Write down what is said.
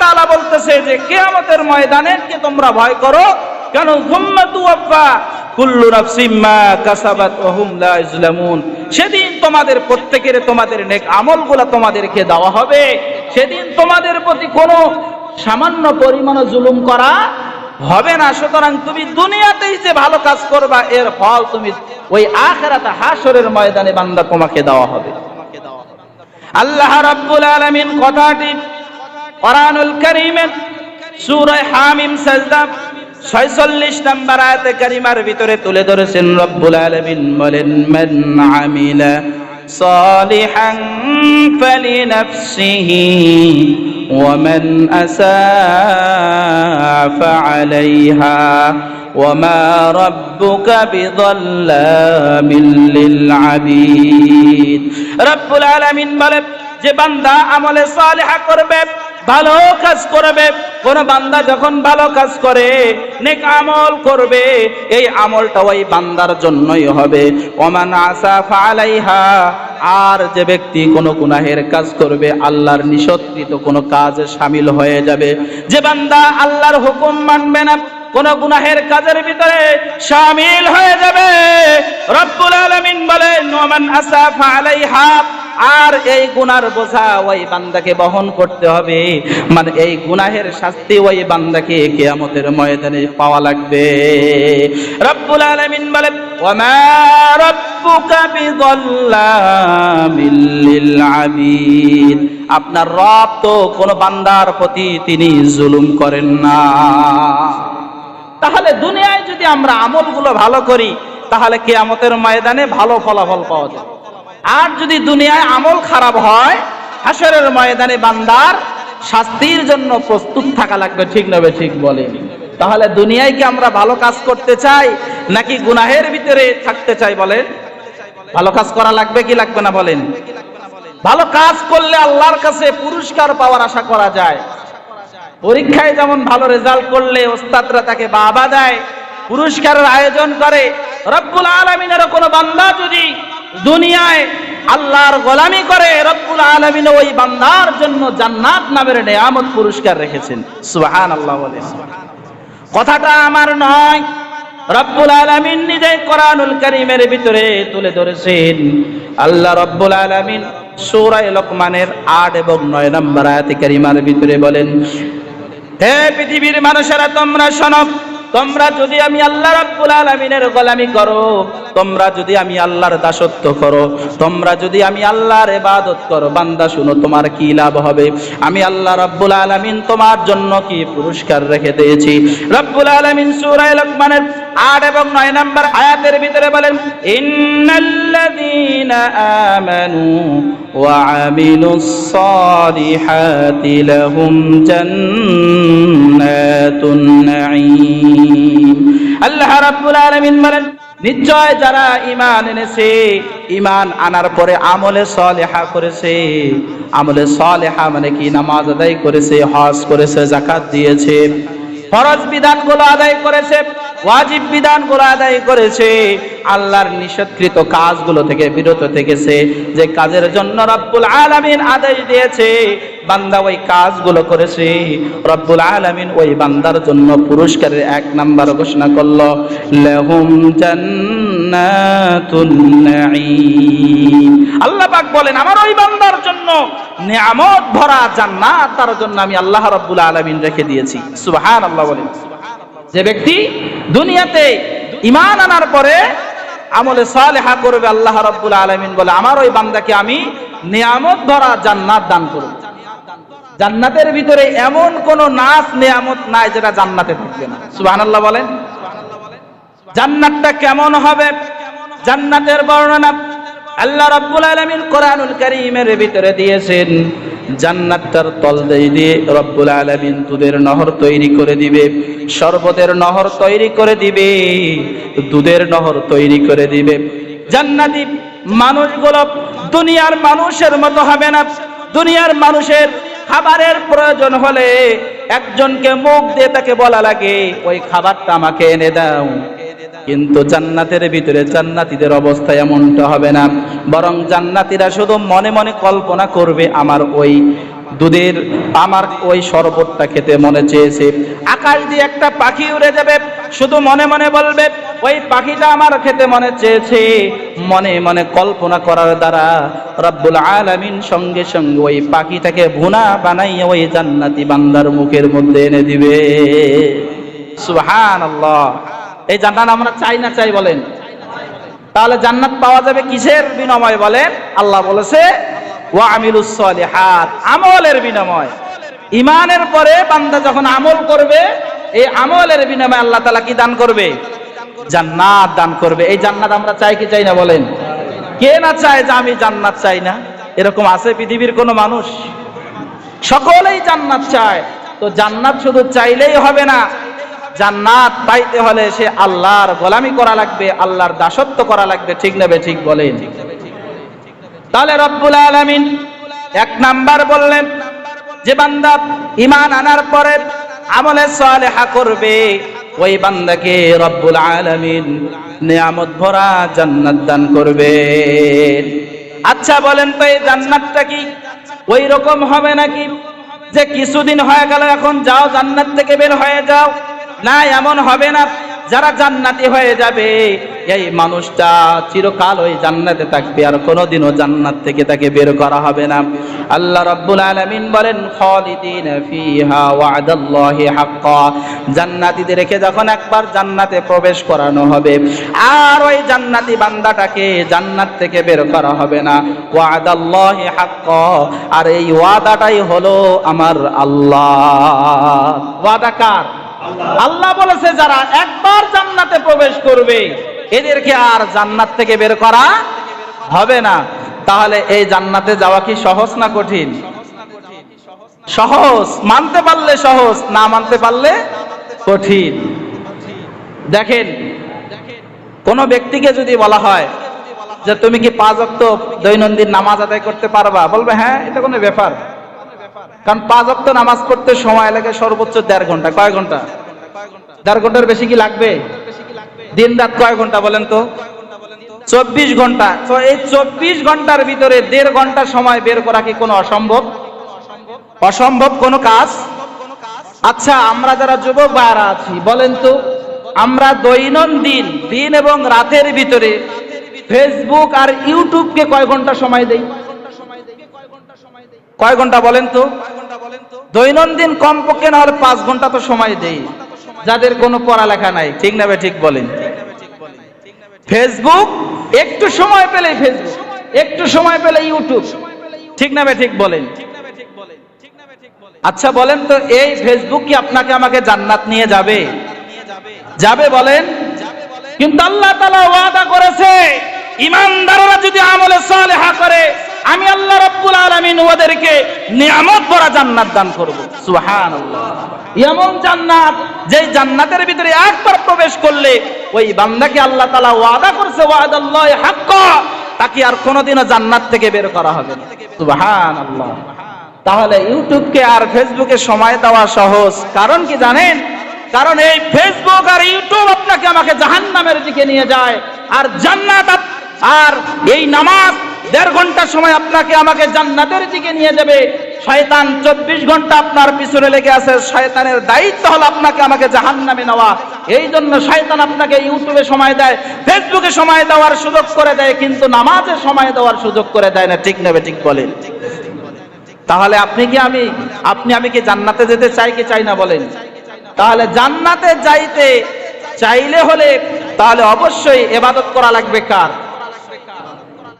তাআলা বলতেছে যে কিয়ামতের ময়দানে কে তোমরা ভয় করো? কেন? সেদিন তোমাদের প্রত্যেকের তোমাদের নেক আমলগুলো তোমাদেরকে দেওয়া হবে। সেদিন তোমাদের প্রতি কোনো সামান্য পরিমাণ জুলুম করা হবে না। সুতরাং তুমি দুনিয়াতেই যে ভালো কাজ করবা, এর ফল তুমি ওই আখেরাতে হাসরের ময়দানে বান্দা তোমাকে দেওয়া হবে। আল্লাহ রাব্বুল আলামিন কথাটি কোরআনুল কারীমের সূরা হামিম সাজদা 46 নম্বর আয়াতে কারিমার ভিতরে তুলে ধরেছেন রব্বুল আলামিন বলেন মান আমিলা সালিহান ফালিনাফসিহি ومن أساء فعليها وما ربك بظلام للعبيد رب العالمين বলে যে বান্দা আমলে সালেহা করবে ভালো কাজ করবে। কোন বান্দা যখন ভালো কাজ করে, নেক আমল করবে, এই আমলটা ওই বান্দার জন্যই হবে। ওমান আসা ফালাইহা আর যে ব্যক্তি কোনো গুনাহের কাজ করবে, আল্লাহর নিষত্রিত কোনো কাজে সামিল হয়ে যাবে। যে বান্দা আল্লাহর হুকুম মানবে না, কোন গুনাহের কাজের ভিতরে সামিল হয়ে যাবে। রব্বুল আলামিন বলেন, ওমান আসাফা আলাইহা আর এই গুনার বোঝা ওই বান্দাকে বহন করতে হবে। মানে এই গুনাহের শাস্তি ওই বান্দাকে কিয়ামতের ময়দানে পাওয়া লাগবে। রব্বুল আলামিন আবিদ আপনার রব তো কোন বান্দার প্রতি তিনি জুলুম করেন না। তাহলে দুনিয়ায় যদি আমরা আমলগুলো ভালো করি, তাহলে কিয়ামতের ময়দানে ভালো ফলাফল পাওয়া যায় আর যদি দুনিয়ায় আমল খারাপ হয়, হাসরের ময়দানে বান্দার শাস্তির জন্য প্রস্তুত থাকা লাগবে, ঠিক নবে ঠিক বলেন তাহলে দুনিয়ায় কি আমরা ভালো কাজ করতে চাই, নাকি গুনাহের ভিতরে থাকতে চাই বলেন? ভালো কাজ করা লাগবে কি লাগবে না বলেন? ভালো কাজ করলে আল্লাহর কাছে পুরস্কার পাওয়ার আশা করা যায়। পরীক্ষায় যেমন ভালো রেজাল্ট করলে ওস্তাদরা তাকে বাবা দেয়, পুরস্কারের আয়োজন করে, রব্বুল আলমিনের কোনো বান্দা যদি দুনিয়ায় আল্লাহর গোলামি করে রব্বুল আলমিন ওই বান্দার জন্য জান্নাত নামের নেয়ামত পুরস্কার রেখেছেন। সুবহান আল্লাহ কথাটা আমার নয়, রব্বুল আলামিন নিজে কোরআনুল কারীমের ভিতরে তুলে ধরেছেন। আল্লাহ রব্বুল আলামিন সূরা লোকমানের আট এবং 9 নম্বর আয়াতে কারিমার ভিতরে বলেন, হে পৃথিবীর মানুষেরা তোমরা শোনো তোমরা যদি আমি আল্লাহ রাব্বুল আলামিনের গোলামি করো, তোমরা যদি আমি আল্লাহর দাসত্ব করো, তোমরা যদি আমি আল্লাহর ইবাদত করো, বান্দা শুনো তোমার কি লাভ হবে? আমি আল্লাহ রাব্বুল আলামিন তোমার জন্য কি পুরস্কার রেখে দিয়েছি? রাব্বুল আলামিন সূরা লোকমানের 8 এবং 9 নম্বর আয়াতের ভিতরে বলেন, ইন্নাল্লাযীনা আমানু আমিলুস সালিহাতি লাহুম জান্নাতুন নাঈম আল্লাহ রাব্বুল আলামিন বলেন, নিশ্চয় যারা ইমান এনেছে ইমান আনার পরে আমলে সলেহা করেছে। আমলে সলেহা মানে কি? নামাজ আদায় করেছে, হজ করেছে জাকাত দিয়েছে। ফরজ বিধানগুলো আদায় করেছে। ওয়াজিব বিধানগুলো আদায় করেছে। আল্লাহর নিষেধকৃত কাজগুলো থেকে বিরত থেকেছে। যে কাজের জন্য রব্বুল আলামিন আদেশ দিয়েছে, বান্দা ওই কাজগুলো করেছে। রব্বুল আলামিন ওই বান্দার জন্য পুরস্কারের এক নাম্বার ঘোষণা করল, লাহুম আল্লাহ পাক বলেন, আমার ওই বান্দার জন্য নিয়ামত ভরা জান্নাত তার জন্য আমি আল্লাহ রাব্বুল আলামিন রেখে দিয়েছি। সুবহানাল্লাহ বলেন। যে ব্যক্তি দুনিয়াতে ইমান আনার পরে আমলে সালেহা করবে আল্লাহ রাব্বুল আলামিন বলে, আমার ওই বান্দাকে আমি নিয়ামত ধরা জান্নাত দান করব। জান্নাতের ভিতরে এমন কোন নাচ নিয়ামত নাই যেটা জান্নাতে থাকবে না। সুবহানাল্লাহ বলেন। জান্নাতটা কেমন হবে? জান্নাতের বর্ণনা আল্লাহ রাব্বুল আলামিন কোরআনুল কারীমের ভিতরে দিয়েছেন। জান্নাতটার তল দিয়ে দিয়ে রব্বুল আলামিন দুধের নহর তৈরি করে দিবে, শরবতের নহর তৈরি করে দিবে, দুধের নহর তৈরি করে দিবে। জান্নাতি মানুষগুলো দুনিয়ার মানুষের মতো হবে না। দুনিয়ার মানুষের খাবারের প্রয়োজন হলে একজনকে মুখ দিয়ে তাকে বলা লাগে, ওই খাবারটা আমাকে এনে দাও। কিন্তু জান্নাতের ভিতরে জান্নাতীদের অবস্থা এমনটা হবে না। বরং জান্নাতীরা শুধু মনে মনে কল্পনা করবে, আমার ওই দুধের, আমার ওই শরবতটা খেতে মনে চেয়েছে। আকাশ দিয়ে একটা পাখি উড়ে যাবে, শুধু মনে মনে বলবে, ওই পাখিটা আমার খেতে মনে চেয়েছে। মনে মনে কল্পনা করার দ্বারা রব্বুল আলামিন সঙ্গে সঙ্গে ওই পাখিটাকে ভুনা বানাইয়া ওই জান্নাতি বান্দার মুখের মধ্যে এনে দিবে। সুবহান এই জান্নাত আমরা চাই না চাই বলেন। তাহলে জান্নাত পাওয়া যাবে কিসের বিনিময় বলেন? আল্লাহ বলেছে, ওয়া আমিলুস সলিহাত আমলের বিনিময়। ইমানের পরে বান্দা যখন আমল করবে, এই আমলের বিনিময়ে আল্লাহ তাআলা কি দান করবে? জান্নাত দান করবে। এই জান্নাত আমরা চাই কি চাই না বলেন? কে না চায় যে আমি জান্নাত চাই না? এরকম আছে পৃথিবীর কোনো মানুষ? সকলেই জান্নাত চায়। তো জান্নাত শুধু চাইলেই হবে না। জান্নাত পাইতে হলে সে আল্লাহর গোলামি করা লাগবে, আল্লাহর দাসত্ব করা লাগবে, ঠিক নেবে ঠিক বলেন? তাহলে রব্বুল আলামিন এক নাম্বার বললেন, যে বান্দা ইমান আনার পরে আমলে সালেহা করবে, ওই বান্দাকে রব্বুল আলামিন নিয়ামত ভরা জান্নাত দান করবে। আচ্ছা বলেন তো, এই জান্নাতটা কি ওই রকম হবে নাকি? যে কিছুদিন হয়ে গেল, এখন যাও জান্নাত থেকে বের হয়ে যাও। না এমন হবে না। যারা জান্নাতি হয়ে যাবে, এই মানুষটা চিরকাল ওই জান্নাতে থাকবে আর কোনোদিনও জান্নাত থেকে তাকে বের করা হবে না। আল্লাহ রাব্বুল আলামিন বলেন, খালিদিন ফিহা ওয়াদাল্লাহি হাক্কা। জান্নাতীদেরকে যখন একবার জান্নাতে প্রবেশ করানো হবে, আর ওই জান্নাতি বান্দাটাকে জান্নাত থেকে বের করা হবে না। ওয়াদাল্লাহি হাক্কা। আর এই ওয়াদাটাই হলো আমার আল্লাহ। ওয়াদা কার? আল্লাহ বলেছে, যারা একবার জান্নাতে প্রবেশ করবে, এদেরকে আর জান্নাত থেকে বের করা হবে না। তাহলে এই জান্নাতে যাওয়া কি সহজ না কঠিন? সহজ। মানতে পারলে সহজ, না মানতে পারলে কঠিন। দেখেন, কোন ব্যক্তিকে যদি বলা হয় যে, তুমি কি পাঁচ অক্ট দৈনন্দিন নামাজ আদায় করতে পারবা? বলবে হ্যাঁ এটা কোনো ব্যাপার। কারণ পাঁচ অক্ট নামাজ পড়তে সময় লাগে সর্বোচ্চ দেড় ঘণ্টা। কয় ঘণ্টা? দেড় ঘণ্টার বেশি কি লাগবে? দিন রাত কয় ঘণ্টা বলেন তো? চব্বিশ ঘণ্টা। তো এই চব্বিশ ঘণ্টার ভিতরে দেড় ঘণ্টা সময় বের করা কি কোনো অসম্ভব? অসম্ভব কোনো কাজ? আচ্ছা আমরা যারা যুবক ভাইরা আছি, বলেন তো, আমরা দৈনন্দিন দিন এবং রাতের ভিতরে ফেসবুক আর ইউটিউবকে কয় ঘণ্টা সময় দেই? কয় ঘণ্টা বলেন তো? দৈনন্দিন কমপক্ষে না হলে পাঁচ ঘণ্টা তো সময় দেই। যাদের কোনো পড়ালেখা নাই, ঠিক না ঠিক বলেন। ফেসবুক একটু সময় পেলে ফেসবুক একটু সময় পেলে ইউটিউব ঠিক না ঠিক বলেন। আচ্ছা বলেন তো, এই ফেসবুক কি আপনাকে আমাকে জান্নাত নিয়ে যাবে? যাবে বলেন। কিন্তু আল্লাহ তাআলা ওয়াদা করেছে, ইমানদাররা যদি আমলে সালেহা করে আমি আল্লাহ রাব্বুল আলামিন ওদেরকে নিয়ামত ভরা জান্নাত দান করব। সুবহানাল্লাহ। এমন জান্নাত যে জান্নাতের ভিতরে একবার প্রবেশ করলে ওই বান্দাকে আল্লাহ তাআলা ওয়াদা করছে, ওয়াদাল্লাহি হাক্কা। তাকে আর কোনোদিনও জান্নাত থেকে বের করা হবে না। সুবহানাল্লাহ। তাহলে ইউটিউবকে আর ফেসবুকে সময় দেওয়া সহজ। কারণ কি জানেন? কারণ এই ফেসবুক আর ইউটিউব আপনাকে আমাকে জাহান্নামের দিকে নিয়ে যায়। আর জান্নাত আর এই নামাজ দেড় ঘণ্টা সময় আপনাকে আমাকে জান্নাতের দিকে নিয়ে যাবে। শয়তান চব্বিশ ঘণ্টা আপনার পিছনে লেগে আছে। শয়তানের দায়িত্ব হলো আপনাকে আমাকে জাহান্নামে নেওয়া। এই জন্য শয়তান আপনাকে ইউটিউবে সময় দেয়, ফেসবুকে সময় দেওয়ার সুযোগ করে দেয়, কিন্তু নামাজে সময় দেওয়ার সুযোগ করে দেয় না। ঠিক নেবে ঠিক বলেন। তাহলে আপনি কি আমি, আপনি আমি কি জান্নাতে যেতে চাই কি চাই না বলেন? তাহলে জান্নাতে যাইতে চাইলে হলে তাহলে অবশ্যই এবাদত করা লাগবে কার?